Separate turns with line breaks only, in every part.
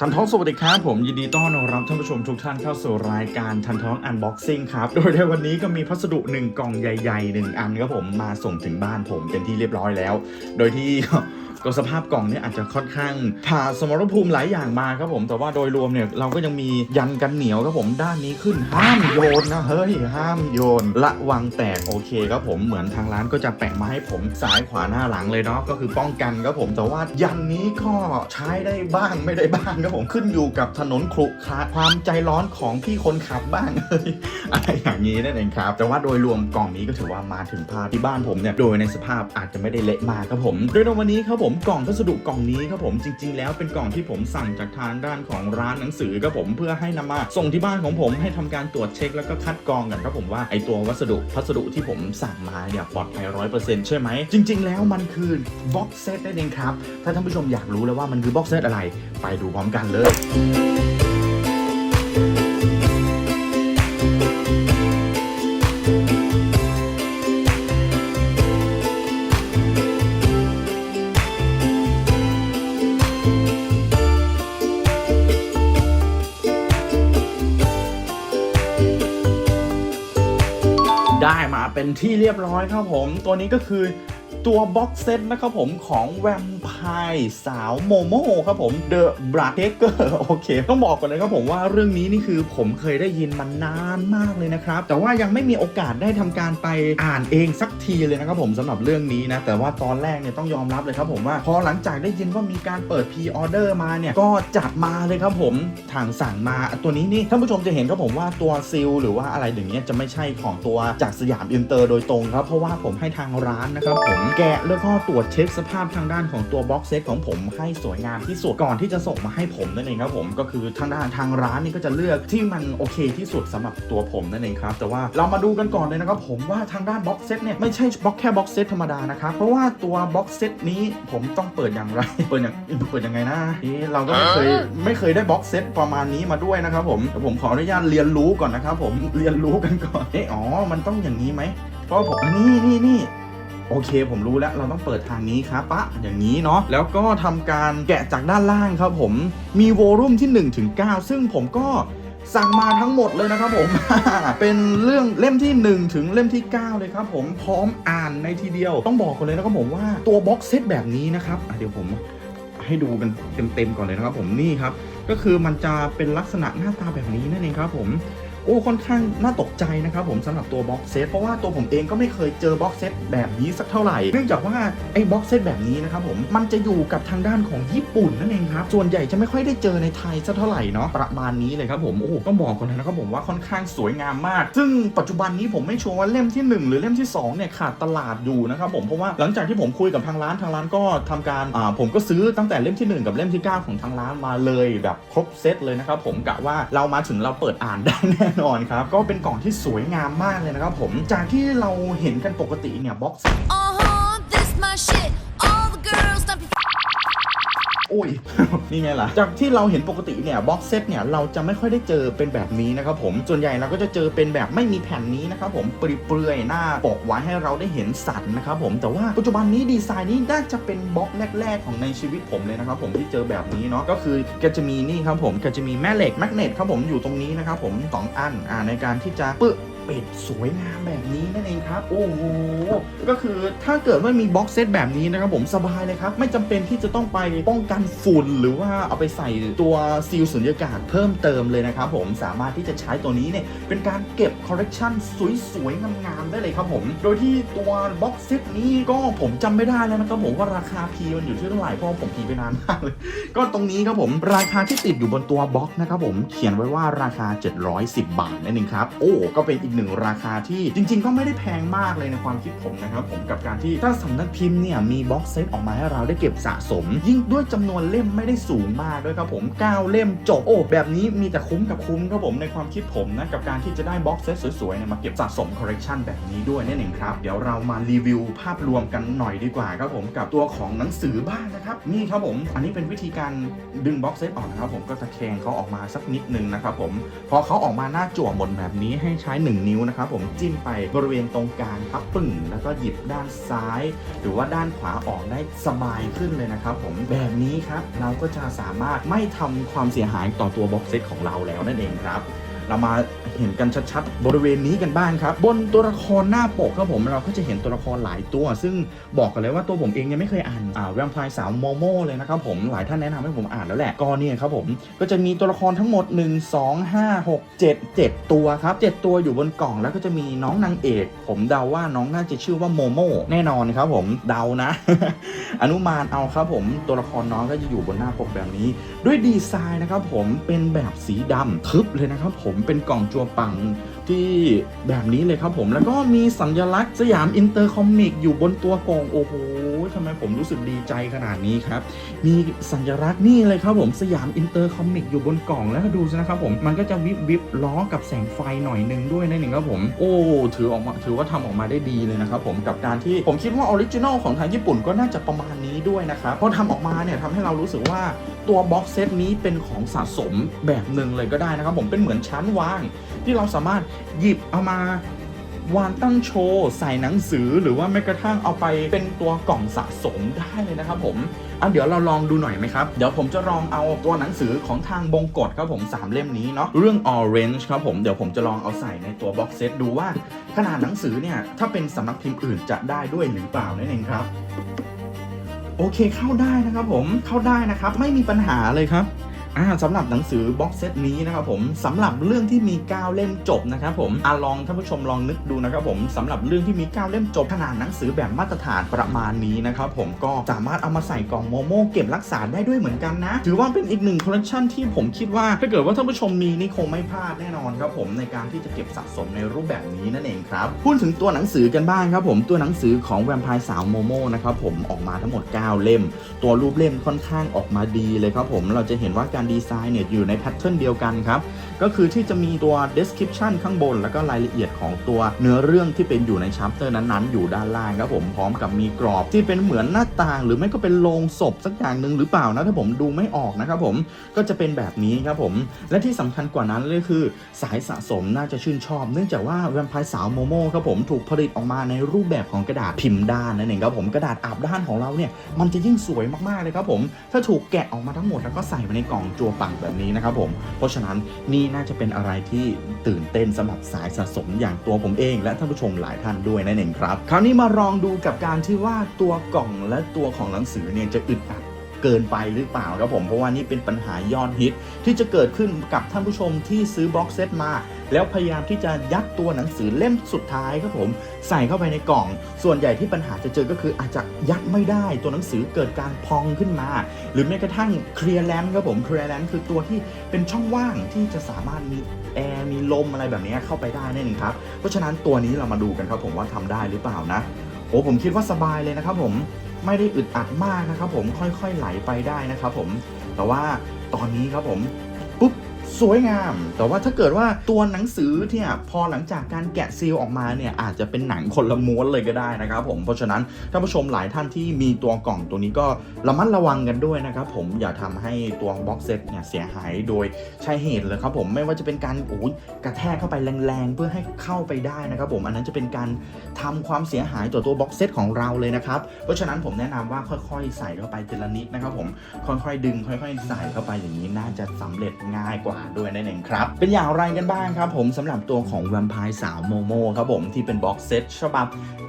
ทันท้องสวัสดีครับผมยินดีต้อนรับท่านผู้ชมทุกท่านเข้าสู่รายการทันท้องอันบ็อกซิ่งครับ โดยในวันนี้ก็มีพัสดุหนึ่งกล่องใหญ่ๆหนึ่งอันครับผมมาส่งถึงบ้านผมเป็นที่เรียบร้อยแล้ว โดยที่ ก็สภาพกล่องเนี่ยอาจจะค่อนข้างผ่าสมรภูมิหลายอย่างมาครับผมแต่ว่าโดยรวมเนี่ยเราก็ยังมียันกันเหนียวครับผมด้านนี้ขึ้นห้ามโยนนะเฮ้ยห้ามโยนระวังแตกโอเคครับผมเหมือนทางร้านก็จะแปะมาให้ผมซ้ายขวาหน้าหลังเลยเนาะก็คือป้องกันครับผมแต่ว่ายันนี้ก็ใช้ได้บ้างไม่ได้บ้างครับผมขึ้นอยู่กับถนนครุขระความใจร้อนของพี่คนขับบ้างเฮ้ยอะไรอย่างนี้นั่นเองครับแต่ว่าโดยรวมกล่องนี้ก็ถือว่ามาถึงพาที่บ้านผมเนี่ยโดยในสภาพอาจจะไม่ได้เละมากครับผมโดยในวันนี้ครับผมกล่องพัสดุกล่องนี้ครับผมจริง ๆ แล้วเป็นกล่องที่ผมสั่งจากทางด้านของร้านหนังสือครับผมเพื่อให้นำมาส่งที่บ้านของผมให้ทำการตรวจเช็คแล้วก็คัดกรองกันครับผมว่าไอตัววัสดุพัสดุที่ผมสั่งมาเนี่ยปลอดภัยร้อยเปอร์เซ็นต์ใช่ไหมจริง ๆ แล้วมันคือบ็อกเซตนั่นเองครับถ้าท่านผู้ชมอยากรู้แล้วว่ามันคือบ็อกเซตอะไร ไปดูพร้อมกันเลย ได้มาเป็นที่เรียบร้อยครับผม ตัวนี้ก็คือตัวบ็อกเซตนะครับผมของแวม พร์สาวโมโมครับผม The b r a t a k e r โอเค ต้องบอกก่อนเลยครับผมว่าเรื่องนี้นี่คือผมเคยได้ยินมานานมากเลยนะครับ แต่ว่ายังไม่มีโอกาสได้ทำการไปอ่านเองสักทีเลยนะครับผมสำหรับเรื่องนี้นะ แต่ว่าตอนแรกเนี่ยต้องยอมรับเลยครับผมว่า พอหลังจากได้ยินว่ามีการเปิดพ r ออเดอร์มาเนี่ย ก็จัดมาเลยครับผมทางสั่งมาตัวนี้นี่ท่านผู้ชมจะเห็นครับผมว่าตัวซิลหรือว่าอะไรอย่างเงี้ยจะไม่ใช่ของตัวจากสยามอินเตอร์โดยตรงครับเพราะว่าผมให้ทางร้านนะครับผมแกะแล้วก็ตรวจเช็คสภาพทางด้านของตัวบ็อกเซตของผมให้สวยงามที่สุดก่อนที่จะส่งมาให้ผมนั่นเองครับผมก็คือทางด้านทางร้านนี่ก็จะเลือกที่มันโอเคที่สุดสำหรับตัวผมนั่นเองครับแต่ว่าเรามาดูกันก่อนเลยนะครับผมว่าทางด้านบ็อกเซตเนี่ยไม่ใช่บ็อกแค่บ็อกเซตธรรมดานะครับเพราะว่าตัวบ็อกเซตนี้ผมต้องเปิดอย่างไร เปิดอย่างเปิดยังไงนะนี่เราก็ไม่เคยไม่เคยได้บ็อกเซตประมาณนี้มาด้วยนะครับผมผมขออนุญาตเรียนรู้ก่อนนะครับผมเรียนรู้กันก่อนเอ๊ะอ๋อมันต้องอย่างนี้ไหมเพราะผมนี่นี่นี่ โอเค ผมรู้แล้วเราต้องเปิดทางนี้ครับปะอย่างนี้เนาะแล้วก็ทำการแกะจากด้านล่างครับผมมีโวลุ่มที่1ถึง9ซึ่งผมก็สั่งมาทั้งหมดเลยนะครับผม เป็นเรื่องเล่มที่ 1 ถึงเล่มที่ 9 เลยครับผมพร้อมอ่านในทีเดียว ต้องบอกกันเลยนะครับผมว่าตัวบ็อกเซตแบบนี้นะครับเดี๋ยวผมให้ดูกันเต็มๆก่อนเลยนะครับผมนี่ครับ ก็คือมันจะเป็นลักษณะหน้าตาแบบนี้นั่นเองครับผม อ้ค่อนข้างน่าตกใจนะครับผมสำหรับตัวบ็อกเซตเพราะว่าตัวผมเองก็ไม่เคยเจอบ็อกเซตแบบนี้สักเท่าไหร่ เนื่องจากว่าไอ้บ็อกเซตแบบนี้นะครับผมมันจะอยู่กับทางด้านของญี่ปุ่นนั่นเองครับส่วนใหญ่จะไม่ค่อยได้เจอในไทยสักเท่าไหร่เนาะประมาณนี้เลยครับผมโอ้ต้องบอกก่อนนะครับผมว่าค่อนข้างสวยงามมาก ซึ่งปัจจุบันนี้ผมไม่ชัวร์ว่าเล่มที่ 1 หรือเล่มที่2เนี่ยขาดตลาดอยู่นะครับผมเพราะว่าหลังจากที่ผมคุยกับทางร้านทางร้านก็ทำการอ่าผมก็ซื้อตั้งแต่เล่มที่ 1 กับเล่มที่ 9 ของทางร้านมาเลยแบบครบเซตเลยนะครับผมกะว่าเรามาถึงเราเปิดอ่านได้แน่นอนครับ ก็เป็นกล่องที่สวยงามมากเลยนะครับผม จากที่เราเห็นกันปกติเนี่ยบ็อกซ์
Uh-huh, this my shit.
อ้ย นี่ไงล่ะ จากที่เราเห็นปกติเนี่ยบ็อกเซตเนี่ยเราจะไม่ค่อยได้เจอเป็นแบบนี้นะครับผม ส่วนใหญ่เราก็จะเจอเป็นแบบไม่มีแผ่นนี้นะครับผมเปลือยๆหน้าปกไว้ให้เราได้เห็นสันนะครับผมแต่ว่าปัจจุบันนี้ดีไซน์นี้น่าจะเป็นบล็อกแรกๆของในชีวิตผมเลยนะครับผมที่เจอแบบนี้เนาะก็คือก็จะมีนี่ครับผมก็จะมีแม่เหล็กแมกเนตครับผมอยู่ตรงนี้นะครับผมสองอันอ่าในการที่จะปึ ปิดสวยงามแบบนี้นั่นเองครับ โอ้โหก็คือถ้าเกิดว่ามีบ็อกเซตแบบนี้นะครับผมสบายเลยครับ ไม่จำเป็นที่จะต้องไปป้องกันฝุ่น หรือว่าเอาไปใส่ตัวซีลสุญญากาศเพิ่มเติมเลยนะครับผมสามารถที่จะใช้ตัวนี้เนี่ยเป็นการเก็บคอลเลกชันสวยๆงามๆได้เลยครับผม โดยที่ตัวบ็อกเซตนี้ก็ผมจำไม่ได้แล้วนะครับผมว่าราคาพีมันอยู่ที่เท่าไหร่เพราะผมพีไปนานมากเลยก็ตรงนี้ครับผมราคาที่ติดอยู่บนตัวบ็อกนะครับผมเขียนไว้ว่าราคา 710 บาทนั่นเองครับโอ้ก็เป็นอีกหนึ่งราคาที่จริง ๆ ก็ไม่ได้แพงมากเลยในความคิดผมนะครับผมกับการที่ถ้าสำนักพิมพ์เนี่ยมีบ็อกเซตออกมาให้เราได้เก็บสะสม ยิ่งด้วยจำนวนเล่มไม่ได้สูงมากด้วยครับผม 9 เล่มจบโอ้แบบนี้มีแต่คุ้มกับคุ้มครับผมในความคิดผมนะกับการที่จะได้บ็อกเซตสวยๆเนี่ยมาเก็บสะสมคอลเลกชันแบบนี้ด้วยนั่นเองครับเดี๋ยวเรามารีวิวภาพรวมกันหน่อยดีกว่าครับผมกับตัวของหนังสือบ้างนะครับนี่ครับผม อันนี้เป็นวิธีการดึงบ็อกเซตออกนะครับผมก็ตะแคงเขาออกมาสักนิดนึงนะครับผมพอเขาออกมาหน้าจั่วหมดแบบนี้ให้ใช้1นนิ้วนะครับ ผมจิ้มไปบริเวณตรงกลางครับปึ่งแล้วก็หยิบด้านซ้าย หรือว่าด้านขวาออกได้สบายขึ้นเลยนะครับ ผมแบบนี้ครับเราก็จะสามารถไม่ทำความเสียหายต่อตัวบ็อกเซตของเราแล้วนั่นเองครับ เรามาเห็นกันชัดๆ บริเวณนี้กันบ้างครับ บนตัวละครหน้าปกครับผมเราก็จะเห็นตัวละครหลายตัว ซึ่งบอกกันเลยว่าตัวผมเองยังไม่เคยอ่านอ่าแวมไพร์สาวโมโมเลยนะครับผมหลายท่านแนะนำให้ผมอ่านแล้วแหละก็เนี่ยครับผมก็จะมีตัวละครทั้งหมด 1 2 5 6 7 7 ตัวครับ 7 ตัวอยู่บนกล่องแล้วก็จะมีน้องนางเอก ผมเดาว่าน้องน่าจะชื่อว่าโมโมแน่นอนครับผมเดานะ อนุมานเอาครับผมตัวละครน้องก็จะอยู่บนหน้าปกแบบนี้ ด้วยดีไซน์นะครับผมเป็นแบบสีดำทึบเลยนะครับผมเป็นกล่องจัวปังที่แบบนี้เลยครับผม แล้วก็มีสัญลักษณ์สยามอินเตอร์คอมิกอยู่บนตัวกล่องโอ้โห ทำไมผมรู้สึกดีใจขนาดนี้ครับ มีสัญลักษณ์นี่เลยครับผมสยามอินเตอร์คอมิกอยู่บนกล่องแล้วดูสินะครับผมมันก็จะวิบวิบล้อกับแสงไฟหน่อยนึงด้วยนั่นเองครับผม โอ้ถือออกมาถือว่าทำออกมาได้ดีเลยนะครับผมกับการที่ผมคิดว่าออริจินอลของทางญี่ปุ่นก็น่าจะประมาณนี้ด้วยนะครับเพราะทำออกมาเนี่ยทำให้เรารู้สึกว่าตัวบ็อกเซตนี้เป็นของสะสมแบบหนึ่งเลยก็ได้นะครับผมเป็นเหมือนชั้นวาง ที่เราสามารถหยิบเอามา วางตั้งโชว์ ใส่หนังสือหรือว่าแม้กระทั่งเอาไปเป็นตัวกล่องสะสมได้เลยนะครับผมอะเดี๋ยวเราลองดูหน่อยไหมครับ เดี๋ยวผมจะลองเอาตัวหนังสือของทางบงกฎครับผม 3 เล่มนี้เนาะเรื่อง Orange ครับผม เดี๋ยวผมจะลองเอาใส่ในตัวบ็อกเซตดูว่าขนาดหนังสือเนี่ย ถ้าเป็นสำนักพิมพ์อื่นจะได้ด้วยหรือเปล่านั่นเองครับ โอเคเข้าได้นะครับผมเข้าได้นะครับ ไม่มีปัญหาเลยครับ อ่าสำหรับหนังสือบ็อกเซตนี้นะครับผมสำหรับเรื่องที่มี 9 เล่มจบนะครับผมอาลองท่านผู้ชมลองนึกดูนะครับผมสำหรับเรื่องที่มี 9 เล่มจบขนาดหนังสือแบบมาตรฐานประมาณนี้นะครับผมก็สามารถเอามาใส่กล่องโมโม่เก็บรักษาได้ด้วยเหมือนกันนะ ถือว่าเป็นอีกหนึ่งคอลเลคชันที่ผมคิดว่าถ้าเกิดว่าท่านผู้ชมมีนี่คงไม่พลาดแน่นอนครับผมในการที่จะเก็บสะสมในรูปแบบนี้นั่นเองครับพูดถึงตัวหนังสือกันบ้างครับผมตัวหนังสือของแวมไพร์สาวโมโม่นะครับผมออกมาทั้งหมด 9 เล่ม ตัวรูปเล่มค่อนข้างออกมาดีเลยครับผมเราจะเห็นว่าการดีไซน์เนี่ยอยู่ในแพทเทิร์นเดียวกันครับ ก็คือที่จะมีตัว description ข้างบน แล้วก็รายละเอียดของตัวเนื้อเรื่องที่เป็นอยู่ในชัปเตอร์นั้นๆ อยู่ด้านล่างครับผมพร้อมกับมีกรอบที่เป็นเหมือนหน้าต่าง หรือไม่ก็เป็นโลงศพสักอย่างหนึ่งหรือเปล่านะถ้าผมดูไม่ออกนะครับผมก็จะเป็นแบบนี้ครับผมและที่สำคัญกว่านั้นเลยคือ สายสะสมน่าจะชื่นชอบ เนื่องจากว่าแวมไพร์สาวโมโม่ครับผมถูกผลิตออกมาในรูปแบบของกระดาษพิมพ์ด้านนั่นเองครับผมกระดาษอาบด้านของเราเนี่ยมันจะยิ่งสวยมากๆเลยครับผมถ้าถูกแกะออกมาทั้งหมดแล้วก็ใส่ไว้ในกล่องจัวปังแบบนี้นะครับผมเพราะฉะนั้นนี่น่าจะเป็นอะไรที่ตื่นเต้นสำหรับสายสะสมอย่างตัวผมเอง และท่านผู้ชมหลายท่านด้วยนั่นเองครับ คราวนี้มาลองดูกับการที่ว่าตัวกล่องและตัวของหนังสือเนี่ยจะอึดอัด เกินไปหรือเปล่าครับผมเพราะว่านี่เป็นปัญหายอดฮิตที่จะเกิดขึ้นกับท่านผู้ชมที่ซื้อบล็อกเซตมา แล้วพยายามที่จะยัดตัวหนังสือเล่มสุดท้ายครับผมใส่เข้าไปในกล่อง ส่วนใหญ่ที่ปัญหาจะเจอก็คืออาจจะยัดไม่ได้ตัวหนังสือเกิดการพองขึ้นมา หรือแม้กระทั่งเคลียร์แลนด์ครับผมเคลียร์แลนด์คือตัวที่เป็นช่องว่างที่จะสามารถมีแอร์มีลมอะไรแบบนี้เข้าไปได้นั่นเองครับเพราะฉะนั้นตัวนี้เรามาดูกันครับผมว่าทำได้หรือเปล่านะโอ้ผมคิดว่าสบายเลยนะครับผม ไม่ได้อึดอัดมากนะครับผมค่อยๆไหลไปได้นะครับผมแต่ว่าตอนนี้ครับผมปุ๊บ สวยงาม แต่ว่าถ้าเกิดว่าตัวหนังสือเนี่ยพอหลังจากการแกะซีลออกมาเนี่ยอาจจะเป็นหนังคนละม้วนเลยก็ได้นะครับผมเพราะฉะนั้นท่านผู้ชมหลายท่านที่มีตัวกล่องตัวนี้ก็ระมัดระวังกันด้วยนะครับผมอย่าทำให้ตัวบ็อกเซตเนี่ยเสียหายโดยใช่เหตุเลยครับผมไม่ว่าจะเป็นการโอ้ยกระแทกเข้าไปแรงๆ เพื่อให้เข้าไปได้นะครับผมอันนั้นจะเป็นการทำความเสียหายต่อตัวบ็อกเซตของเราเลยนะครับเพราะฉะนั้นผมแนะนำว่าค่อยๆ ใส่เข้าไปทีละนิดนะครับผมค่อยๆดึง ค่อยๆ ใส่เข้าไปอย่างนี้น่าจะสำเร็จง่ายกว่าด้วยนั่นเองครับ เป็นอย่างไรกันบ้างครับผมสำหรับตัวของแวมไพร์สาวโมโมครับผมที่เป็นบ็อกเซตฉบับ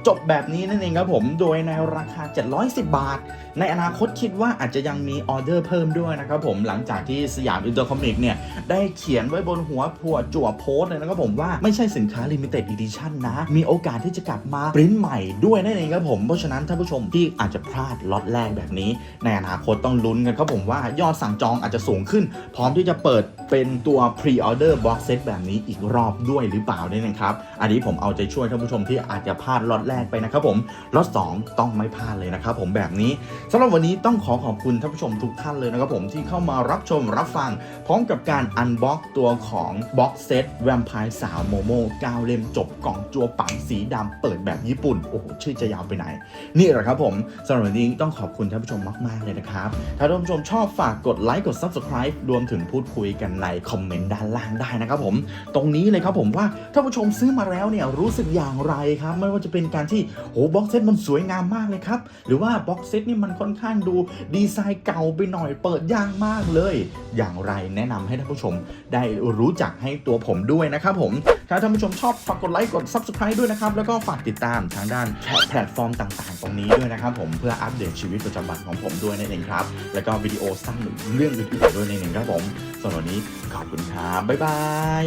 จบแบบนี้นั่นเองครับผมโดยในราคา 710 บาท ในอนาคตคิดว่าอาจจะยังมีออเดอร์เพิ่มด้วยนะครับผมหลังจากที่สยามอินเตอร์คอมิกเนี่ย ได้เขียนไว้บนหัวผัวจั่วโพสเลยนะครับผมว่าไม่ใช่สินค้า Limited Edition นะ มีโอกาสที่จะกลับมาปริ้นใหม่ด้วยนั่นเองครับผม เพราะฉะนั้นท่านผู้ชมที่อาจจะพลาดล็อตแรกแบบนี้ ในอนาคตต้องลุ้นกันครับผมว่ายอดสั่งจองอาจจะสูงขึ้น พร้อมที่จะเปิดเป็น็นตัว Pre-order Box Set แบบนี้อีกรอบด้วยหรือเปล่าเนี่ยนะครับ อันนี้ผมเอาใจช่วยท่านผู้ชมที่อาจจะพลาดล็อตแรกไปนะครับผมล็อตสองต้องไม่พลาดเลยนะครับผมแบบนี้สำหรับวันนี้ต้องขอขอบคุณท่านผู้ชมทุกท่านเลยนะครับผมที่เข้ามารับชมรับฟัง พร้อมกับการอันบ็อกตัวของบ็อกเซตแวมไพร์สาวโมโม่9เล่มจบกล่องจัวปังสีดำเปิดแบบญี่ปุ่น โอ้โหชื่อจะยาวไปไหน นี่แหละครับผมสำหรับวันนี้ต้องขอบคุณท่านผู้ชมมาก ๆ เลยนะครับ ถ้าท่านผู้ชมชอบฝากกดไลค์กด Subscribe รวมถึงพูดคุยกันในคอมเมนต์ด้านล่างได้นะครับผม ตรงนี้เลยครับผมว่าถ้าผู้ชมซื้อมาแล้วเนี่ยรู้สึกอย่างไรครับ ไม่ว่าจะเป็นการที่โอ้บ็อกเซตมันสวยงามมากเลยครับ หรือว่าบ็อกเซตนี่มันค่อนข้างดูดีไซน์เก่าไปหน่อยเปิดยากมากเลย อย่างไรแนะนำให้ท่านผู้ชมได้รู้จักให้ตัวผมด้วยนะครับผมถ้าท่านผู้ชมชอบฝากกดไลค์กด Subscribe ด้วยนะครับ แล้วก็ฝากติดตามทางด้านแพลตฟอร์มต่างๆ ตรงนี้ด้วยนะครับผมเพื่ออัปเดตชีวิตประจำวันของผมด้วยนั่นเองครับ แล้วก็วิดีโอสั้นเรื่องอื่นๆด้วยนั่นเองครับผม สำหรับวันนี้ขอบคุณครับบ๊ายบาย